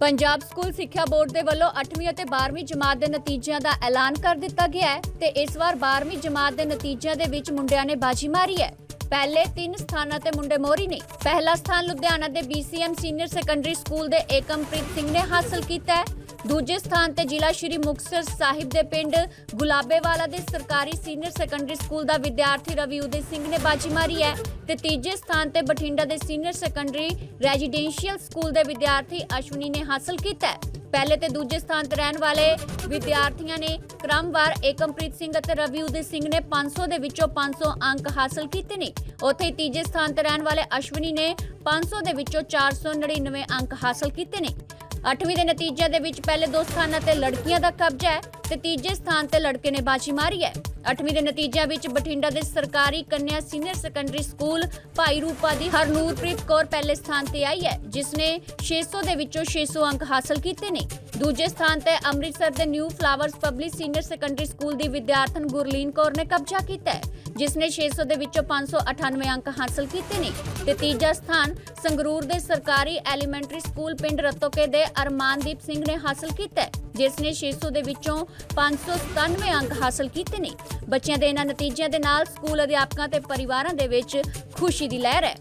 Punjab school ਸਿੱਖਿਆ board ਦੇ ਵੱਲੋਂ 8ਵੀਂ ਅਤੇ 12ਵੀਂ ਜਮਾਤ ਦੇ ਨਤੀਜਿਆਂ ਦਾ ਐਲਾਨ ਕਰ ਦਿੱਤਾ ਗਿਆ ਹੈ ਤੇ ਇਸ ਵਾਰ 12ਵੀਂ ਜਮਾਤ ਦੇ ਨਤੀਜਿਆਂ ਦੇ ਵਿੱਚ ਮੁੰਡਿਆਂ ਨੇ ਬਾਜੀ ਮਾਰੀ ਹੈ। ਪਹਿਲੇ ਤਿੰਨ ਸਥਾਨਾਂ ਤੇ ਮੁੰਡੇ ਮੋਰੀ ਨੇ। ਪਹਿਲਾ ਸਥਾਨ ਲੁਧਿਆਣਾ ਦੇ BCM ਸੀਨੀਅਰ ਸੈਕੰਡਰੀ ਸਕੂਲ ਦੇ ਏਕਮਪ੍ਰੀਤ ਸਿੰਘ ਨੇ ਹਾਸਲ ਕੀਤਾ ਹੈ। ਦੂਜੇ ਸਥਾਨ ਤੇ ਜ਼ਿਲ੍ਹਾ ਸ਼੍ਰੀ ਮੁਕਤਸਰ ਸਾਹਿਬ ਦੇ ਪਿੰਡ ਗੁਲਾਬੇਵਾਲਾ ਦੇ ਸਰਕਾਰੀ ਸੀਨੀਅਰ ਸੈਕੰਡਰੀ ਸਕੂਲ ਦਾ ਵਿਦਿਆਰਥੀ ਰਵੀ ਉਦੈ ਸਿੰਘ ਨੇ ਬਾਜੀ ਮਾਰੀ ਹੈ ਤੇ ਤੀਜੇ ਸਥਾਨ ਤੇ ਬਠਿੰਡਾ ਦੇ ਸੀਨੀਅਰ ਸੈਕੰਡਰੀ ਰੈਜ਼ੀਡੈਂਸ਼ੀਅਲ ਸਕੂਲ ਦੇ ਵਿਦਿਆਰਥੀ ਅਸ਼ਵਨੀ ਨੇ ਹਾਸਲ ਕੀਤਾ ਹੈ। ਪਹਿਲੇ ਤੇ ਦੂਜੇ ਸਥਾਨ ਤੇ ਰਹਿਣ ਵਾਲੇ ਵਿਦਿਆਰਥੀਆਂ ਨੇ ਕ੍ਰਮਵਾਰ ਏਕਮਪ੍ਰੀਤ ਸਿੰਘ ਅਤੇ ਰਵੀ ਉਦੈ ਸਿੰਘ ਨੇ 500 ਦੇ ਵਿੱਚੋਂ 500 ਅੰਕ ਹਾਸਲ ਕੀਤੇ ਨੇ। ਉੱਥੇ ਹੀ ਤੀਜੇ ਸਥਾਨ ਤੇ ਰਹਿਣ ਵਾਲੇ ਅਸ਼ਵਨੀ ਨੇ 500 ਦੇ ਵਿੱਚੋਂ 499 ਅੰਕ ਹਾਸਲ ਕੀਤੇ ਨੇ। 8ਵੀਂ ਦੇ ਨਤੀਜਿਆਂ ਦੇ ਵਿੱਚ ਪਹਿਲੇ ਦੋ ਸਥਾਨਾਂ ਤੇ ਲੜਕੀਆਂ ਦਾ ਕਬਜ਼ਾ ਹੈ। ਤੇ ਤੀਜੇ ਸਥਾਨ ਤੇ ਲੜਕੇ ਨੇ ਬਾਜੀ ਮਾਰੀ ਹੈ। 8ਵੀਂ ਦੇ ਨਤੀਜਿਆਂ ਵਿੱਚ ਬਠਿੰਡਾ ਦੇ ਸਰਕਾਰੀ ਕੰਨਿਆ ਸੀਨੀਅਰ ਸੈਕੰਡਰੀ ਸਕੂਲ ਭਾਈ ਰੂਪਾ ਦੀ ਹਰਨੂਰਪ੍ਰੀਤ ਕੌਰ ਪਹਿਲੇ ਸਥਾਨ ਤੇ ਆਈ ਹੈ, ਜਿਸ ਨੇ 600 ਦੇ ਵਿੱਚੋਂ 600 ਅੰਕ ਹਾਸਲ ਕੀਤੇ ਨੇ। ਦੂਜੇ ਸਥਾਨ ਤੇ ਅੰਮ੍ਰਿਤਸਰ ਦੇ new flowers public senior secondary school ਦੀ ਵਿਦਿਆਰਥਣ ਗੁਰਲੀਨ ਕੌਰ ਨੇ ਕਬਜ਼ਾ ਕੀਤਾ ਹੈ, ਜਿਸ ਨੇ 600 ਦੇ ਵਿੱਚੋਂ 598 ਅੰਕ ਹਾਸਲ ਕੀਤੇ ਨੇ। ਤੇ ਤੀਜਾ ਸਥਾਨ ਸੰਗਰੂਰ ਦੇ ਸਰਕਾਰੀ ਐਲੀਮੈਂਟਰੀ ਸਕੂਲ ਪਿੰਡ ਰਤੋਕੇ ਦੇ ਅਰਮਾਨਦੀਪ ਸਿੰਘ ਨੇ ਹਾਸਲ ਕੀਤਾ ਹੈ। ਜਿਸ ਨੇ 600 ਦੇ ਵਿੱਚੋਂ 597 ਅੰਕ ਹਾਸਲ ਕੀਤੇ ਨੇ। ਬੱਚਿਆਂ ਦੇ ਇਹਨਾਂ ਨਤੀਜਿਆਂ ਦੇ ਨਾਲ ਸਕੂਲ ਅਧਿਆਪਕਾਂ ਤੇ ਪਰਿਵਾਰਾਂ ਦੇ ਵਿੱਚ ਖੁਸ਼ੀ ਦੀ ਲਹਿਰ ਹੈ।